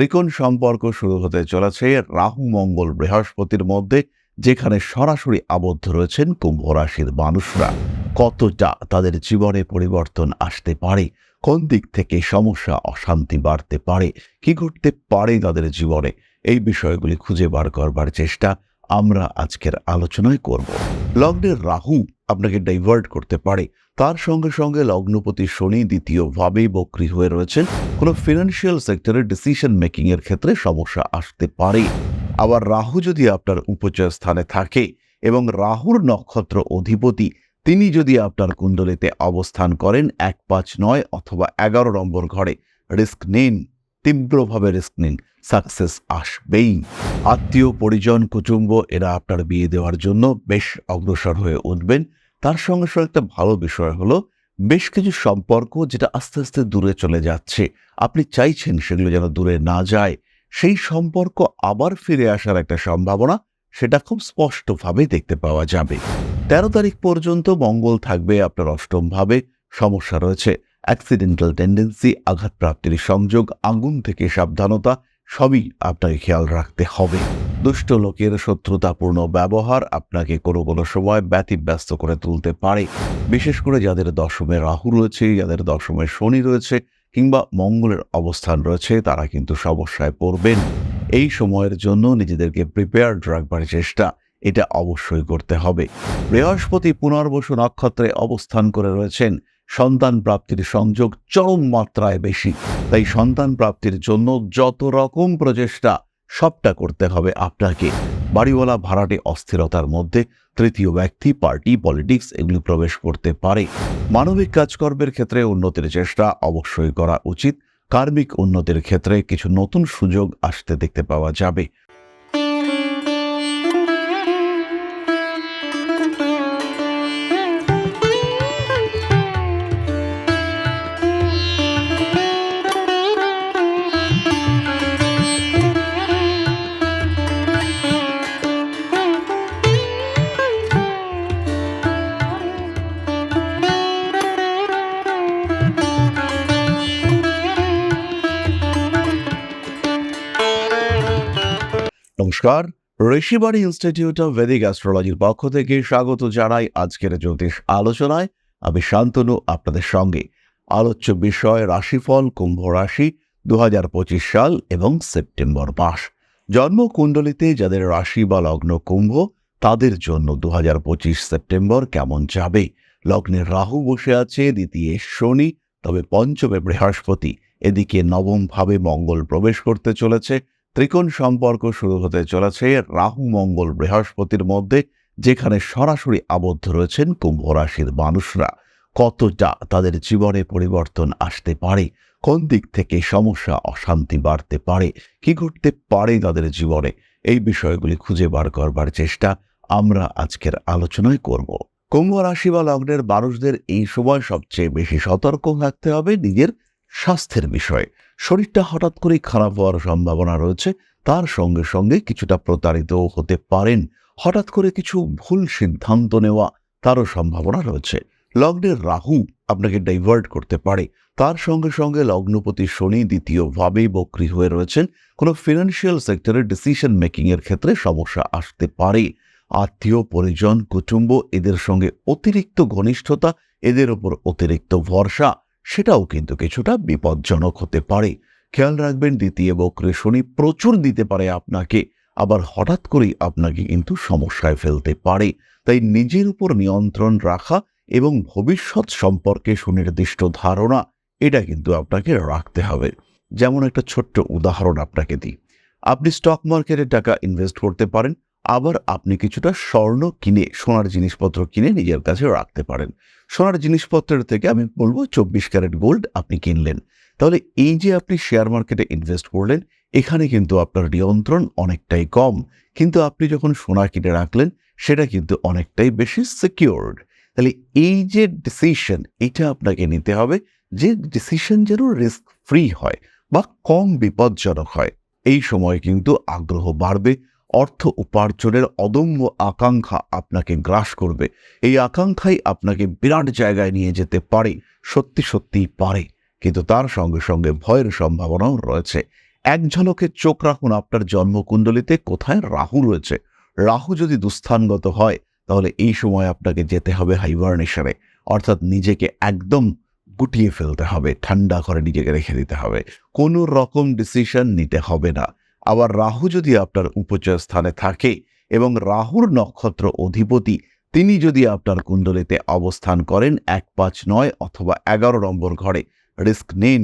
ত্রিকোণ সম্পর্ক শুরু হতে চলেছে রাহু, মঙ্গল, বৃহস্পতির মধ্যে, যেখানে সরাসরি আবদ্ধ রয়েছেন কুম্ভ রাশির মানুষরা। কতটা তাদের জীবনে পরিবর্তন আসতে পারে? কোন দিক থেকে সমস্যা, অশান্তি বাড়তে পারে? কি ঘটতে পারে তাদের জীবনে? এই বিষয়গুলি খুঁজে বার করবার চেষ্টা আমরা আজকের আলোচনায় করব। লগ্নের রাহু আপনাকে ডাইভার্ট করতে পারে। তার সঙ্গে সঙ্গে লগ্নপতি শনি দ্বিতীয়ভাবেই বক্রি হয়ে রয়েছেন। কোনো ফিনান্সিয়াল সেক্টরে ডিসিশন মেকিং এর ক্ষেত্রে সমস্যা আসতে পারে। আবার রাহু যদি আপনার উপচয় স্থানে থাকে এবং রাহুর নক্ষত্র অধিপতি, তিনি যদি আপনার কুণ্ডলিতে অবস্থান করেন এক পাঁচ নয় অথবা এগারো নম্বর ঘরে রিস্ক নিন, তীব্রভাবে রিস্ক নিন সাকসেস আসবেই। আত্মীয়, পরিজন, কুটুম্ব, এরা আপনার বিয়ে দেওয়ার জন্য বেশ অগ্রসর হয়ে উঠবেন। তার সঙ্গে সঙ্গে একটা ভালো বিষয় হলো, বেশ কিছু সম্পর্ক যেটা আস্তে আস্তে দূরে চলে যাচ্ছে। আপনি চাইছেন সেগুলো যেন দূরে না যায়। সেই সম্পর্ক আবার ফিরে আসার একটা সম্ভাবনা, সেটা খুব স্পষ্টভাবে দেখতে পাওয়া যাবে। তেরো তারিখ পর্যন্ত মঙ্গল থাকবে আপনার অষ্টম ভাবে সমস্যা রয়েছে। অ্যাক্সিডেন্টাল টেন্ডেন্সি আঘাত প্রাপ্তির সংযোগ, আগুন থেকে সাবধানতা, সবই আপনাকে খেয়াল রাখতে হবে। দুষ্ট লোকের শত্রুতাপূর্ণ ব্যবহার আপনাকে কোনো কোনো সময় ব্যতিব্যস্ত করে তুলতে পারে। বিশেষ করে যাদের দশমে রাহু রয়েছে, যাদের দশমে শনি রয়েছে কিংবা মঙ্গলের অবস্থান রয়েছে, তারা কিন্তু সমস্যায় পড়বেন। এই সময়ের জন্য নিজেদেরকে প্রিপেয়ার্ড রাখবার চেষ্টা, এটা অবশ্যই করতে হবে। বৃহস্পতি পুনর্বসু নক্ষত্রে অবস্থান করে রয়েছেন। সন্তান প্রাপ্তির সংযোগ চরম মাত্রায় বেশি। তাই সন্তান প্রাপ্তির জন্য যত রকম প্রচেষ্টা সবটা করতে হবে আপনাকে। বাড়িওয়ালা ভাড়াটে অস্থিরতার মধ্যে তৃতীয় ব্যক্তি, পার্টি, পলিটিক্স এগুলি প্রবেশ করতে পারে। মানবিক কাজকর্মের ক্ষেত্রে উন্নতির চেষ্টা অবশ্যই করা উচিত। কার্মিক উন্নতির ক্ষেত্রে কিছু নতুন সুযোগ আসতে দেখতে পাওয়া যাবে। ঋষিবাড়ি ইনস্টিটিউট অফ ভেদিক অ্যাস্ট্রোলজির পক্ষ থেকে স্বাগত জানাই আজকের জ্যোতিষ আলোচনায়। আমি শান্তনু, আপনাদের সঙ্গে। আলোচ্য বিষয় রাশিফল, কুম্ভ রাশি, দুহাজার পঁচিশ সাল এবং সেপ্টেম্বর মাস। জন্মকুণ্ডলিতে যাদের রাশি বা লগ্ন কুম্ভ, তাদের জন্য দু হাজার পঁচিশ সেপ্টেম্বর কেমন যাবে? লগ্নের রাহু বসে আছে, দ্বিতীয় শনি, তবে পঞ্চমে বৃহস্পতি। এদিকে নবম ভাবে মঙ্গল প্রবেশ করতে চলেছে। ত্রিকোণ সম্পর্ক শুরু হতে চলেছে রাহু, মঙ্গল বৃহস্পতির মধ্যে, যেখানে সরাসরি আবদ্ধ রয়েছেন কুম্ভ রাশির মানুষরা। কতটা তাদের জীবনে পরিবর্তন আসতে পারে? কোন দিক থেকে সমস্যা, অশান্তি বাড়তে পারে? কি ঘটতে পারে তাদের জীবনে? এই বিষয়গুলি খুঁজে বার করবার চেষ্টা আমরা আজকের আলোচনায় করব। কুম্ভ রাশি বা লগ্নের মানুষদের এই সময় সবচেয়ে বেশি সতর্ক থাকতে হবে নিজের স্বাস্থ্যের বিষয়ে। শরীরটা হঠাৎ করেই খারাপ হওয়ার সম্ভাবনা রয়েছে। তার সঙ্গে সঙ্গে কিছুটা প্রতারিত হতে পারেন। হঠাৎ করে কিছু ভুল সিদ্ধান্ত নেওয়া তারও সম্ভাবনা রয়েছে। লগ্নের রাহু আপনাকে ডাইভার্ট করতে পারে। তার সঙ্গে সঙ্গে লগ্নপতি শনি দ্বিতীয়ভাবেই বক্রি হয়ে রয়েছেন। কোনো ফিনান্সিয়াল সেক্টরে ডিসিশন মেকিং এর ক্ষেত্রে সমস্যা আসতে পারে। আত্মীয়, পরিজন, কুটুম্ব এদের সঙ্গে অতিরিক্ত ঘনিষ্ঠতা, এদের ওপর অতিরিক্ত ভরসা। সেটাও কিন্তু কিছুটা বিপজ্জনক হতে পারে। খেয়াল রাখবেন, দ্বিতীয় বক্রে শনি প্রচুর দিতে পারে আপনাকে, আবার হঠাৎ করেই আপনাকে কিন্তু সমস্যায় ফেলতে পারে। তাই নিজের উপর নিয়ন্ত্রণ রাখা এবং ভবিষ্যৎ সম্পর্কে সুনির্দিষ্ট ধারণা, এটা কিন্তু আপনাকে রাখতে হবে। যেমন একটা ছোট্ট উদাহরণ আপনাকে দিই। আপনি স্টক মার্কেটে টাকা ইনভেস্ট করতে পারেন আবার আপনি কিছুটা স্বর্ণ কিনে, সোনার জিনিসপত্র কিনে নিজের কাছে রাখতে পারেন। সোনার জিনিসপত্রের থেকে আমি বলব চব্বিশ ক্যারেট গোল্ড আপনি কিনলেন। তাহলে এই যে আপনি শেয়ার মার্কেটে ইনভেস্ট করলেন, এখানে কিন্তু আপনার নিয়ন্ত্রণ অনেকটাই কম। কিন্তু আপনি যখন সোনা কিনে রাখলেন, সেটা কিন্তু অনেকটাই বেশি সিকিউরড তাহলে এই যে ডিসিশন এটা আপনাকে নিতে হবে যে ডিসিশন যেন রিস্ক ফ্রি হয় বা কম বিপজ্জনক হয়। এই সময় কিন্তু আগ্রহ বাড়বে অর্থ উপার্জনের অদম্য আকাঙ্ক্ষা আপনাকে গ্রাস করবে। এই আকাঙ্ক্ষাই আপনাকে বিরাট জায়গায় নিয়ে যেতে পারে, সত্যি সত্যিই পারে। কিন্তু তার সঙ্গে সঙ্গে ভয়ের সম্ভাবনাও রয়েছে। এক ঝলকে চোখ রাখুন আপনার জন্মকুণ্ডলিতে, কোথায় রাহু রয়েছে? রাহু যদি দুস্থানগত হয়, তাহলে এই সময় আপনাকে যেতে হবে হাইবারনেশনে অর্থাৎ নিজেকে একদম গুটিয়ে ফেলতে হবে, ঠান্ডা করে নিজেকে রেখে দিতে হবে। কোনো রকম ডিসিশন নিতে হবে না। আবার রাহু যদি আপনার উপচয় স্থানে থাকে এবং রাহুর নক্ষত্র অধিপতি, তিনি যদি আপনার কুণ্ডলিতে অবস্থান করেন এক পাঁচ নয় অথবা এগারো নম্বর ঘরে, রিস্ক নিন,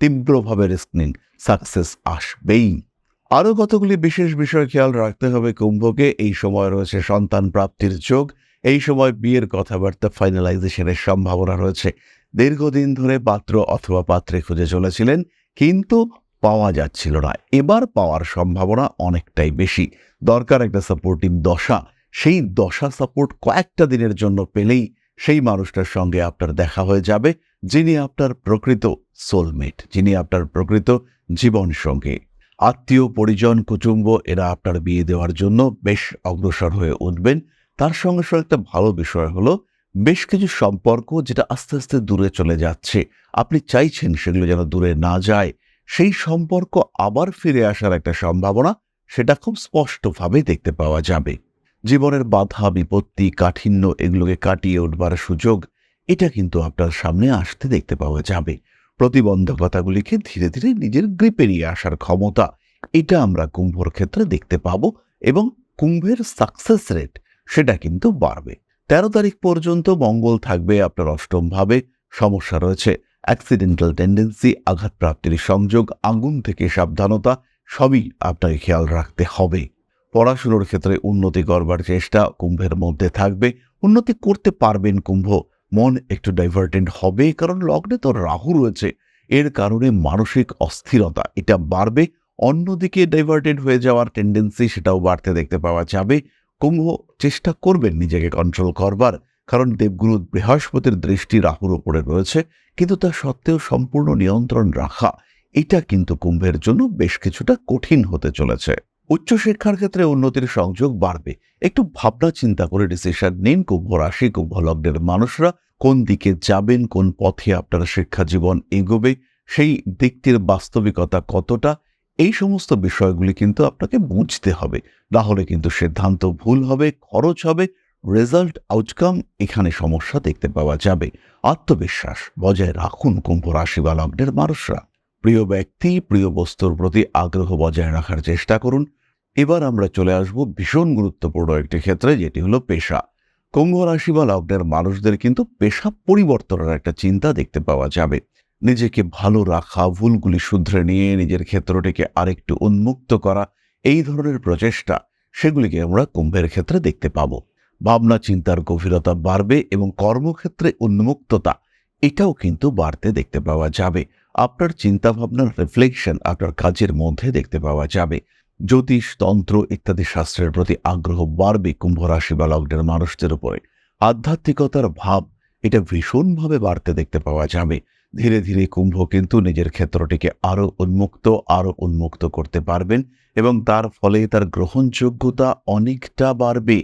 তীব্রভাবে রিস্ক নিন, সাকসেস আসবেই। আরও কতগুলি বিশেষ বিষয় খেয়াল রাখতে হবে কুম্ভকে? এই সময় রয়েছে সন্তান প্রাপ্তির যোগ, এই সময় বিয়ের কথাবার্তা ফাইনালাইজেশনের সম্ভাবনা রয়েছে। দীর্ঘদিন ধরে পাত্র অথবা পাত্রে খুঁজে চলেছিলেন, কিন্তু পাওয়া যাচ্ছিল না। এবার পাওয়ার সম্ভাবনা অনেকটাই বেশি। দরকার একটা সাপোর্টিভ দশা। সেই দশা সাপোর্ট কয়েকটা দিনের জন্য পেলেই সেই মানুষটার সঙ্গে আপনার দেখা হয়ে যাবে, যিনি আপনার প্রকৃত সোলমেট যিনি আপনার প্রকৃত জীবন সঙ্গী আত্মীয়, পরিজন, কুটুম্ব, এরা আপনার বিয়ে দেওয়ার জন্য বেশ অগ্রসর হয়ে উঠবেন। তার সঙ্গে সঙ্গে একটা ভালো বিষয় হলো, বেশ কিছু সম্পর্ক যেটা আস্তে আস্তে দূরে চলে যাচ্ছে। আপনি চাইছেন সেগুলো যেন দূরে না যায়। সেই সম্পর্ক আবার ফিরে আসার একটা সম্ভাবনা সেটা খুব স্পষ্টভাবে দেখতে পাওয়া যাবে। জীবনের বাধা, বিপত্তি, কাঠিন্য এগুলোকে কাটিয়ে উঠবার সুযোগ, এটা কিন্তু আপনার সামনে আসতে দেখতে পাওয়া যাবে। প্রতিবন্ধকতাগুলিকে ধীরে ধীরে নিজের গ্রিপে নিয়ে আসার ক্ষমতা, এটা আমরা কুম্ভর ক্ষেত্রে দেখতে পাব এবং কুম্ভের সাকসেস রেট সেটা কিন্তু বাড়বে। তেরো তারিখ পর্যন্ত মঙ্গল থাকবে, আপনার অষ্টমভাবে সমস্যা রয়েছে। অ্যাক্সিডেন্টাল টেন্ডেন্সি আঘাতপ্রাপ্তির সংযোগ, আগুন থেকে সাবধানতা, সবই আপনাকে খেয়াল রাখতে হবে। পড়াশুনোর ক্ষেত্রে উন্নতি করবার চেষ্টা কুম্ভের মধ্যে থাকবে। উন্নতি করতে পারবেন কুম্ভ। মন একটু ডাইভার্টেন্ট হবে, কারণ লগ্নে তো রাহু রয়েছে। এর কারণে মানসিক অস্থিরতা, এটা বাড়বে। অন্যদিকে ডাইভার্টেড হয়ে যাওয়ার টেন্ডেন্সি সেটাও বাড়তে দেখতে পাওয়া যাবে। কুম্ভ চেষ্টা করবেন নিজেকে কন্ট্রোল করবার। কারণ দেবগুরু বৃহস্পতির দৃষ্টি রাহুর উপরে রয়েছে, কিন্তু তা সত্ত্বেও সম্পূর্ণ নিয়ন্ত্রণ রাখা, এটা কিন্তু কুম্ভের জন্য বেশ কিছুটা কঠিন হতে চলেছে। উচ্চশিক্ষার ক্ষেত্রে উন্নতির সংযোগ বাড়বে। একটু ভাবনা চিন্তা করে ডিসিশন নিন কুম্ভ রাশি, কুম্ভ লগ্নের মানুষরা, কোন দিকে যাবেন, কোন পথে আপনার শিক্ষা জীবন এগোবে, সেই দিকটির বাস্তবিকতা কতটা, এই সমস্ত বিষয়গুলি কিন্তু আপনাকে বুঝতে হবে। না হলে কিন্তু সিদ্ধান্ত ভুল হবে, খরচ হবে রেজাল্ট আউটকাম এখানে সমস্যা দেখতে পাওয়া যাবে। আত্মবিশ্বাস বজায় রাখুন কুম্ভ রাশি বা লগ্নের মানুষরা। প্রিয় ব্যক্তি, প্রিয় বস্তুর প্রতি আগ্রহ বজায় রাখার চেষ্টা করুন। এবার আমরা চলে আসব ভীষণ গুরুত্বপূর্ণ একটি ক্ষেত্রে, যেটি হলো পেশা। কুম্ভ রাশি বা লগ্নের মানুষদের কিন্তু পেশা পরিবর্তনের একটা চিন্তা দেখতে পাওয়া যাবে। নিজেকে ভালো রাখা, ভুলগুলি শুধরে নিয়ে নিজের ক্ষেত্রটিকে আরেকটু উন্মুক্ত করা, এই ধরনের প্রচেষ্টা, সেগুলিকে আমরা কুম্ভের ক্ষেত্রে দেখতে পাব। ভাবনা, চিন্তার গভীরতা বাড়বে এবং কর্মক্ষেত্রে উন্মুক্ততা, এটাও কিন্তু বাড়তে দেখতে পাওয়া যাবে। আপনার চিন্তাভাবনার রিফ্লেকশন আপনার কাজের মধ্যে দেখতে পাওয়া যাবে। জ্যোতিষ, তন্ত্র ইত্যাদি শাস্ত্রের প্রতি আগ্রহ বাড়বে কুম্ভ রাশি বা লগ্নের মানুষদের উপরে। আধ্যাত্মিকতার ভাব, এটা ভীষণভাবে বাড়তে দেখতে পাওয়া যাবে। ধীরে ধীরে কুম্ভ কিন্তু নিজের ক্ষেত্রটিকে আরও উন্মুক্ত আরও উন্মুক্ত করতে পারবেন এবং তার ফলে তার গ্রহণযোগ্যতা অনেকটা বাড়বে।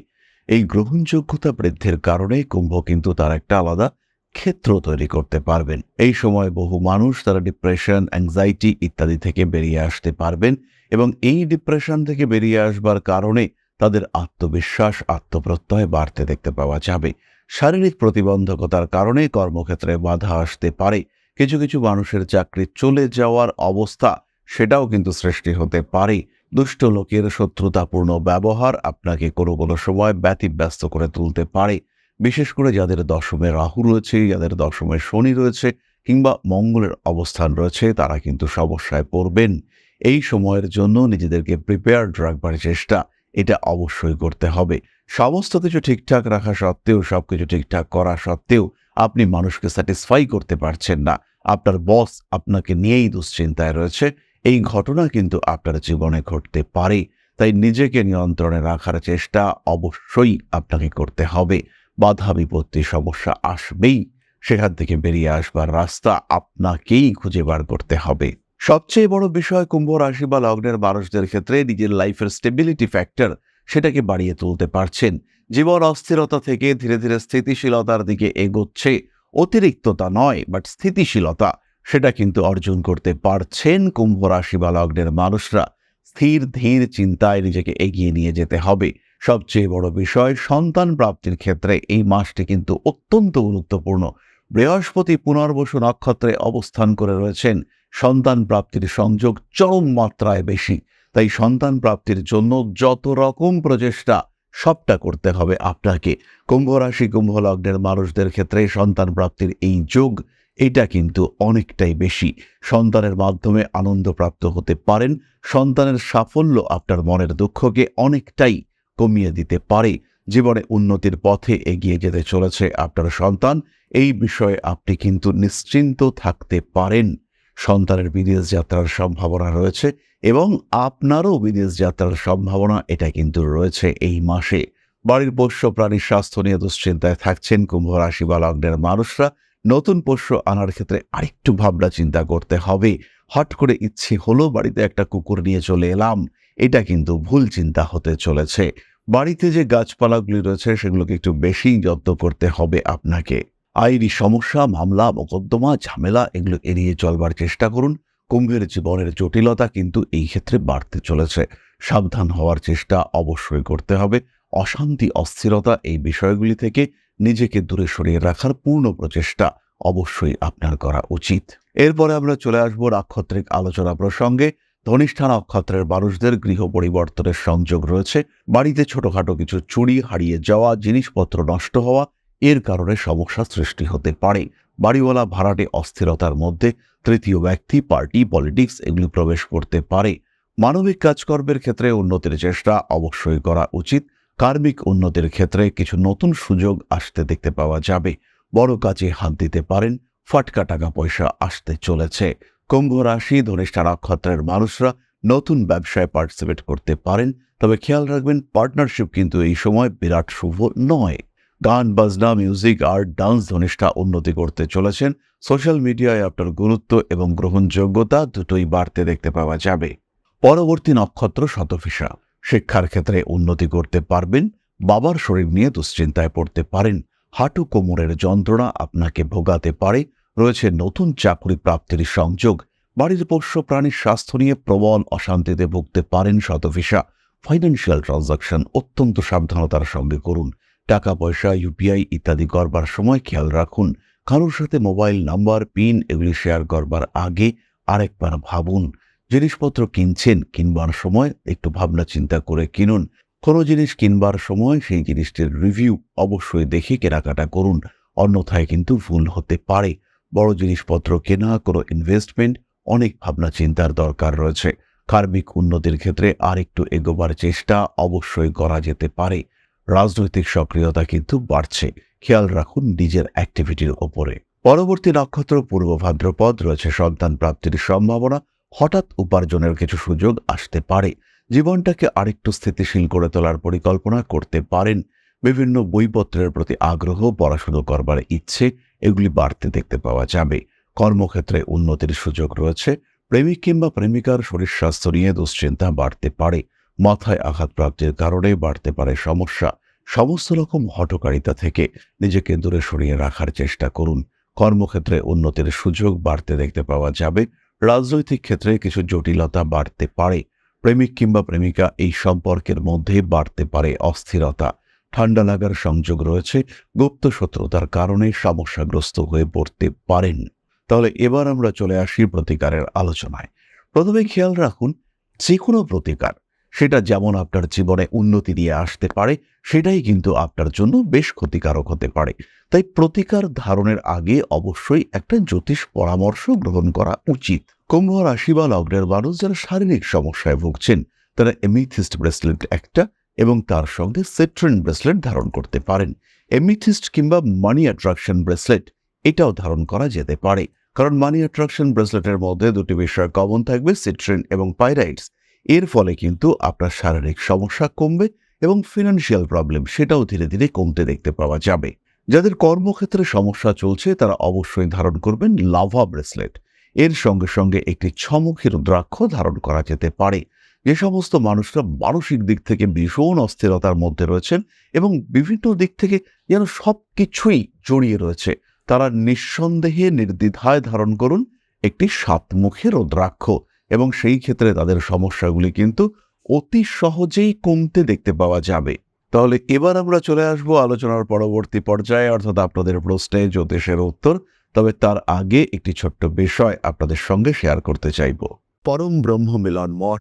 এই গ্রহণযোগ্যতা বৃদ্ধির কারণে কুম্ভ কিন্তু তার একটা আলাদা ক্ষেত্র তৈরি করতে পারবেন। এই সময় বহু মানুষ তারা ডিপ্রেশন অ্যাংজাইটি ইত্যাদি থেকে বেরিয়ে আসতে পারবেন এবং এই ডিপ্রেশন থেকে বেরিয়ে আসবার কারণে তাদের আত্মবিশ্বাস, আত্মপ্রত্যয় বাড়তে দেখতে পাওয়া যাবে। শারীরিক প্রতিবন্ধকতার কারণে কর্মক্ষেত্রে বাধা আসতে পারে। কিছু কিছু মানুষের চাকরি চলে যাওয়ার অবস্থা সেটাও কিন্তু সৃষ্টি হতে পারে। দুষ্ট লোকের শত্রুতাপূর্ণ ব্যবহার আপনাকে কোনো কোনো সময় ব্যতিব্যস্ত করে তুলতে পারে। বিশেষ করে যাদের দশমে রাহু রয়েছে, যাদের দশমে শনি রয়েছে কিংবা মঙ্গলের অবস্থান রয়েছে, তারা কিন্তু সমস্যায় পড়বেন। এই সময়ের জন্য নিজেদেরকে প্রিপেয়ার্ড রাখবার চেষ্টা, এটা অবশ্যই করতে হবে। সমস্ত কিছু ঠিকঠাক রাখা সত্ত্বেও সব কিছু ঠিকঠাক করা সত্ত্বেও আপনি মানুষকে স্যাটিসফাই করতে পারছেন না। আপনার বস আপনাকে নিয়েই দুশ্চিন্তায় রয়েছে। এই ঘটনা কিন্তু আপনার জীবনে ঘটতে পারে, তাই নিজেকে নিয়ন্ত্রণে রাখার চেষ্টা অবশ্যই আপনাকে করতে হবে। বাধা বিপত্তি সমস্যা আসবেই, সেখান থেকে বেরিয়ে আসবার রাস্তা আপনাকেই খুঁজে বার করতে হবে। সবচেয়ে বড় বিষয় কুম্ভ রাশি বা লগ্নের মানুষদের ক্ষেত্রে নিজের লাইফের স্টেবিলিটি ফ্যাক্টর সেটাকে বাড়িয়ে তুলতে পারছেন। জীবন অস্থিরতা থেকে ধীরে ধীরে স্থিতিশীলতার দিকে এগোচ্ছে। অতিরিক্ততা নয় বাট স্থিতিশীলতা সেটা কিন্তু অর্জন করতে পারছেন কুম্ভ রাশি বা লগ্নের মানুষরা। স্থির, ধীর চিন্তায় নিজেকে এগিয়ে নিয়ে যেতে হবে। সবচেয়ে বড় বিষয়, সন্তান প্রাপ্তির ক্ষেত্রে এই মাসটি কিন্তু অত্যন্ত গুরুত্বপূর্ণ। বৃহস্পতি পুনর্বসু নক্ষত্রে অবস্থান করে রয়েছেন। সন্তান প্রাপ্তির সংযোগ চরম মাত্রায় বেশি। তাই সন্তান প্রাপ্তির জন্য যত রকম প্রচেষ্টা, সবটা করতে হবে আপনাকে। কুম্ভ রাশি, কুম্ভ লগ্নের মানুষদের ক্ষেত্রে সন্তান প্রাপ্তির এই যোগ এটা কিন্তু অনেকটাই বেশি। সন্তানের মাধ্যমে আনন্দ প্রাপ্ত হতে পারেন, সন্তানের সাফল্য আপনার মনের দুঃখকে অনেকটাই কমিয়ে দিতে পারে। জীবনে উন্নতির পথে এগিয়ে যেতে চলেছে আপনার সন্তান, এই বিষয়ে আপনি কিন্তু নিশ্চিন্ত থাকতে পারেন। সন্তানের বিদেশ যাত্রার সম্ভাবনা রয়েছে এবং আপনারও বিদেশ যাত্রার সম্ভাবনা এটা কিন্তু রয়েছে এই মাসে। বাড়ির পোষ্য প্রাণীর স্বাস্থ্য নিয়ে দুশ্চিন্তায় থাকছেন কুম্ভ রাশি বা লগ্নের মানুষরা। নতুন পোষ্য আনার ক্ষেত্রে আরেকটু ভাবনা চিন্তা করতে হবে। হট করে ইচ্ছে হলো বাড়িতে একটা কুকুর নিয়ে চলে এলাম। এটা কিন্তু ভুল চিন্তা হতে চলেছে। বাড়িতে যে গাছপালাগুলি রয়েছে সেগুলোকে একটু বেশি যত্ন করতে হবে আপনাকে। আইনি সমস্যা, মামলা, মোকদ্দমা, ঝামেলা এগুলো এড়িয়ে চলবার চেষ্টা করুন। কুম্ভের জীবনের জটিলতা কিন্তু এই ক্ষেত্রে বাড়তে চলেছে। সাবধান হওয়ার চেষ্টা অবশ্যই করতে হবে। অশান্তি, অস্থিরতা এই বিষয়গুলি থেকে নিজেকে দূরে সরিয়ে রাখার পূর্ণ প্রচেষ্টা অবশ্যই আপনার করা উচিত। এরপরে আমরা চলে আসব নাক্ষত্রিক আলোচনা প্রসঙ্গে। ধনিষ্ঠা নক্ষত্রের মানুষদের গৃহ পরিবর্তনের সংযোগ রয়েছে। বাড়িতে ছোটখাটো কিছু চুরি, হারিয়ে যাওয়া, জিনিসপত্র নষ্ট হওয়া, এর কারণে সমস্যা সৃষ্টি হতে পারে। বাড়িওয়ালা ভাড়াটে অস্থিরতার মধ্যে তৃতীয় ব্যক্তি, পার্টি, পলিটিক্স এগুলি প্রবেশ করতে পারে। মানবিক কাজকর্মের ক্ষেত্রে উন্নতির চেষ্টা অবশ্যই করা উচিত। কার্মিক উন্নতির ক্ষেত্রে কিছু নতুন সুযোগ আসতে দেখতে পাওয়া যাবে। বড় কাজে হাত দিতে পারেন, ফাটকা টাকা পয়সা আসতে চলেছে। কুম্ভ রাশি, ধনিষ্ঠা নক্ষত্রের মানুষরা নতুন ব্যবসায় পার্টিসিপেট করতে পারেন। তবে খেয়াল রাখবেন পার্টনারশিপ কিন্তু এই সময় বিরাট শুভ নয়। গান, বাজনা মিউজিক আর্ট ডান্স ধনিষ্ঠা উন্নতি করতে চলেছেন। সোশ্যাল মিডিয়ায় আপনার গুরুত্ব এবং গ্রহণযোগ্যতা দুটোই বাড়তে দেখতে পাওয়া যাবে। পরবর্তী নক্ষত্র শতফিসা। শিক্ষার ক্ষেত্রে উন্নতি করতে পারবেন, বাবার শরীর নিয়ে দুশ্চিন্তায় পড়তে পারেন, হাঁটু কোমরের যন্ত্রণা আপনাকে ভোগাতে পারে, রয়েছে নতুন চাকরি প্রাপ্তির সংযোগ, বাড়ির পোষ্য প্রাণীর স্বাস্থ্য নিয়ে প্রবল অশান্তিতে ভুগতে পারেন শতভিসা ফাইন্যান্সিয়াল ট্রানজাকশন অত্যন্ত সাবধানতার সঙ্গে করুন, টাকা পয়সা ইউপিআই ইত্যাদি করবার সময় খেয়াল রাখুন, কারোর সাথে মোবাইল নাম্বার পিন এগুলি শেয়ার করবার আগে আরেকবার ভাবুন। জিনিসপত্র কিনছেন, কিনবার সময় একটু ভাবনা চিন্তা করে কিনুন। কোনো জিনিস কিনবার সময় সেই জিনিসটির রিভিউ অবশ্যই দেখে কেনাকাটা করুন। অন্যথায় কিন্তু ভুল হতে পারে। বড় জিনিসপত্র কেনা, কোনো ইনভেস্টমেন্ট অনেক ভাবনা চিন্তার দরকার রয়েছে। কার্মিক উন্নতির ক্ষেত্রে আর একটু এগোবার চেষ্টা অবশ্যই করা যেতে পারে। রাজনৈতিক সক্রিয়তা কিন্তু বাড়ছে। খেয়াল রাখুন নিজের অ্যাক্টিভিটির ওপরে। পরবর্তী নক্ষত্র, পূর্ব ভাদ্রপদ, রয়েছে সন্তান প্রাপ্তির সম্ভাবনা। হঠাৎ উপার্জনের কিছু সুযোগ আসতে পারে। জীবনটাকে আরেকটু স্থিতিশীল করে তোলার পরিকল্পনা করতে পারেন। বিভিন্ন বইপত্রের প্রতি আগ্রহ, পড়াশুনো করবার ইচ্ছে, এগুলি বাড়তে দেখতে পাওয়া যাবে। কর্মক্ষেত্রে উন্নতির সুযোগ রয়েছে। প্রেমিক কিংবা প্রেমিকার শরীর স্বাস্থ্য নিয়ে দুশ্চিন্তা বাড়তে পারে। মাথায় আঘাত প্রাপ্তির কারণে বাড়তে পারে সমস্যা। সমস্ত রকম হটকারিতা থেকে নিজেকে দূরে সরিয়ে রাখার চেষ্টা করুন। কর্মক্ষেত্রে উন্নতির সুযোগ বাড়তে দেখতে পাওয়া যাবে। রাজনৈতিক ক্ষেত্রে কিছু জটিলতা বাড়তে পারে। প্রেমিক কিংবা প্রেমিকা এই সম্পর্কের মধ্যে বাড়তে পারে অস্থিরতা। ঠান্ডা লাগার সংযোগ রয়েছে, গুপ্ত শত্রুতার কারণে সমস্যাগ্রস্ত হয়ে পড়তে পারেন। তাহলে এবার আমরা চলে আসি প্রতিকারের আলোচনায়। প্রথমে খেয়াল রাখুন, যে কোনো প্রতিকার, সেটা যেমন আপনার জীবনে উন্নতি দিয়ে আসতে পারে সেটাই কিন্তু আপনার জন্য বেশ ক্ষতিকারক হতে পারে। তাই প্রতিকার ধারণের আগে অবশ্যই একটা জ্যোতিষ পরামর্শ গ্রহণ করা উচিত। কুম্ভ রাশি বা লগ্নের মানুষ যারা শারীরিক সমস্যায় ভুগছেন, তারা এমিথিস্ট ব্রেসলেট একটা এবং তার সঙ্গে সেট্রেন ব্রেসলেট ধারণ করতে পারেন। এমিথিস্ট কিংবা মানি অ্যাট্রাকশন ব্রেসলেট, এটাও ধারণ করা যেতে পারে। কারণ মানি অ্যাট্রাকশন ব্রেসলেটের মধ্যে দুটি বিষয় কমন থাকবে, সিট্রেন এবং পাইরাইটস। এর ফলে কিন্তু আপনার শারীরিক সমস্যা কমবে এবং ফিনান্সিয়াল প্রবলেম সেটাও ধীরে ধীরে কমতে দেখতে পাওয়া যাবে। যাদের কর্মক্ষেত্রে সমস্যা চলছে, তারা অবশ্যই ধারণ করবেন লাভা ব্রেসলেট। এর সঙ্গে সঙ্গে একটি ছমুখী রুদ্রাক্ষ ধারণ করা যেতে পারে। যে সমস্ত মানুষরা মানসিক দিক থেকে ভীষণ অস্থিরতার মধ্যে রয়েছেন এবং বিভিন্ন দিক থেকে যেন সব কিছুই জড়িয়ে রয়েছে, তারা নিঃসন্দেহে নির্দ্বিধায় ধারণ করুন একটি সাতমুখী রুদ্রাক্ষ এবং সেই ক্ষেত্রে তাদের সমস্যাগুলি কিন্তু অতি সহজেই কমতে দেখতে পাওয়া যাবে। তাহলে এবার আমরা চলে আসব আলোচনার পরবর্তী পর্যায়ে, অর্থাৎ আপনাদের প্রশ্নে জ্যোতিষের উত্তর, তবে তার আগে একটি ছোট্ট বিষয় আপনাদের সঙ্গে শেয়ার করতে চাইব। পরম ব্রহ্ম মিলন মঠ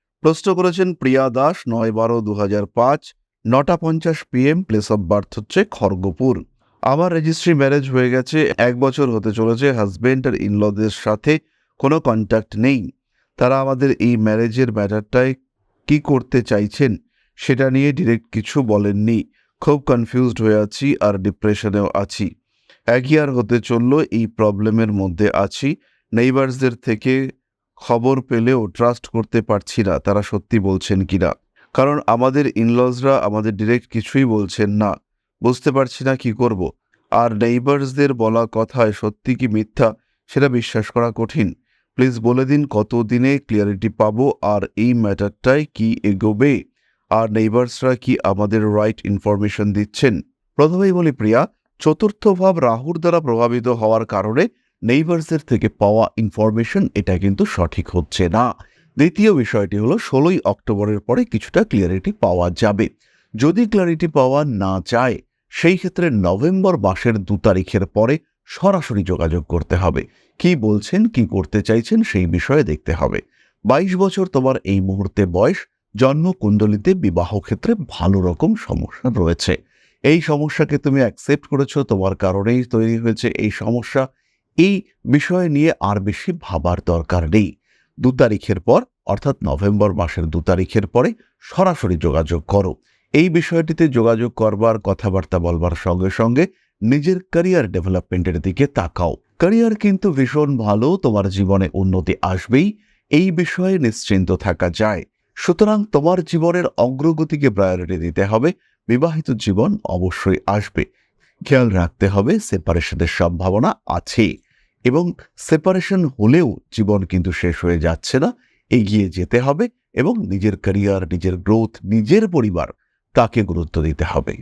প্রশ্ন করেছেন প্রিয়া দাস, নয় বারো দু হাজার পাঁচ, নটা পঞ্চাশ পিএম প্লেস অফ বার্থ হচ্ছে খড়গপুর। আমার রেজিস্ট্রি ম্যারেজ হয়ে গেছে, এক বছর হতে চলেছে হাজবেন্ড আর ইনলদের সাথে কোনো কন্ট্যাক্ট নেই। তারা আমাদের এই ম্যারেজের ম্যাটারটায় কি করতে চাইছেন, সেটা নিয়ে ডিরেক্ট কিছু বলেননি। খুব কনফিউজড হয়ে আছি আর ডিপ্রেশনেও আছি। এক ইয়ার হতে চলল, এই প্রবলেমের মধ্যে আছি। নেইবার্সদের থেকে খবর পেলেও ট্রাস্ট করতে পারছি না, তারা সত্যি বলছেন কিনা। কারণ আমাদের ইনলজরা আমাদের ডিরেক্ট কিছুই বলছেন না। বুঝতে পারছি না কি করব। আর নেইবার্সদের বলা কথায় সত্যি কি মিথ্যা, সেটা বিশ্বাস করা কঠিন। প্লিজ বলে দিন কত দিনে ক্লিয়ারিটি পাবো আর এই ম্যাটারটায় কি এগোবে। আর নেইবার্সরা কি আমাদের রাইট ইনফরমেশন দিচ্ছেন? প্রথমেই বলি প্রিয়া, চতুর্থ ভাব রাহুর দ্বারা প্রভাবিত হওয়ার কারণে নেইবার্সের থেকে পাওয়া ইনফরমেশন এটা কিন্তু সঠিক হচ্ছে না। দ্বিতীয় বিষয়টি হলো, ষোলোই অক্টোবরের পরে কিছুটা ক্লিয়ারিটি পাওয়া যাবে। যদি ক্লিয়ারিটি পাওয়া না যায়, সেই ক্ষেত্রে নভেম্বর মাসের দু তারিখের পরে সরাসরি যোগাযোগ করতে হবে। কি বলছেন, কি করতে চাইছেন, সেই বিষয়ে দেখতে হবে। বাইশ বছর তোমার এই মুহূর্তে বয়স জন্মকুণ্ডলিতে বিবাহ ক্ষেত্রে ভালো রকম সমস্যা রয়েছে। এই সমস্যাকে তুমি অ্যাকসেপ্ট করেছ, তোমার কারণেই তৈরি হয়েছে এই সমস্যা। এই বিষয় নিয়ে আর বেশি ভাবার দরকার নেই। দু তারিখের পর, অর্থাৎ নভেম্বর মাসের দু তারিখের পরে সরাসরি যোগাযোগ করো। এই বিষয়টিতে যোগাযোগ করবার, কথাবার্তা বলবার সঙ্গে সঙ্গে নিজের ক্যারিয়ার ডেভেলপমেন্টের দিকে তাকাও। ক্যারিয়ার কিন্তু ভীষণ ভালো, তোমার জীবনে উন্নতি আসবেই। এই বিষয়ে নিশ্চিন্ত থাকা যায়। সুতরাং তোমার জীবনের অগ্রগতিকে প্রায়োরিটি দিতে হবে। বিবাহিত জীবন অবশ্যই আসবে। খেয়াল রাখতে হবে, সেপারেশনের সম্ভাবনা আছে এবং সেপারেশন হলেও জীবন কিন্তু শেষ হয়ে যাচ্ছে না, এগিয়ে যেতে হবে এবং নিজের ক্যারিয়ার, নিজের গ্রোথ, নিজের পরিবার তাকে গুরুত্ব দিতে হবে।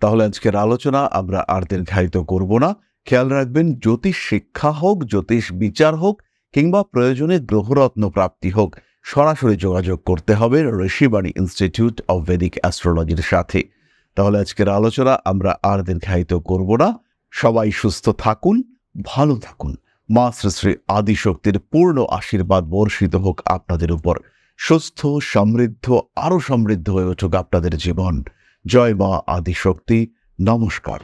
তাহলে আজকের আলোচনা আমরা আর দীর্ঘায়িত করব না। খেয়াল রাখবেন, জ্যোতিষ শিক্ষা হোক, জ্যোতিষ বিচার হোক কিংবা প্রয়োজনে গ্রহরত্ন প্রাপ্তি হোক, সরাসরি যোগাযোগ করতে হবে ঋষিবাণী ইনস্টিটিউট অব ভেদিক অ্যাস্ট্রোলজির সাথে। তাহলে আজকের আলোচনা আমরা আর দীর্ঘায়িত করব না। সবাই সুস্থ থাকুন, ভালো থাকুন। মা শ্রী আদিশক্তির পূর্ণ আশীর্বাদ বর্ষিত হোক আপনাদের উপর। সুস্থ, সমৃদ্ধ, আরও সমৃদ্ধ হয়ে উঠুক আপনাদের জীবন। জয় মা আদিশক্তি। নমস্কার।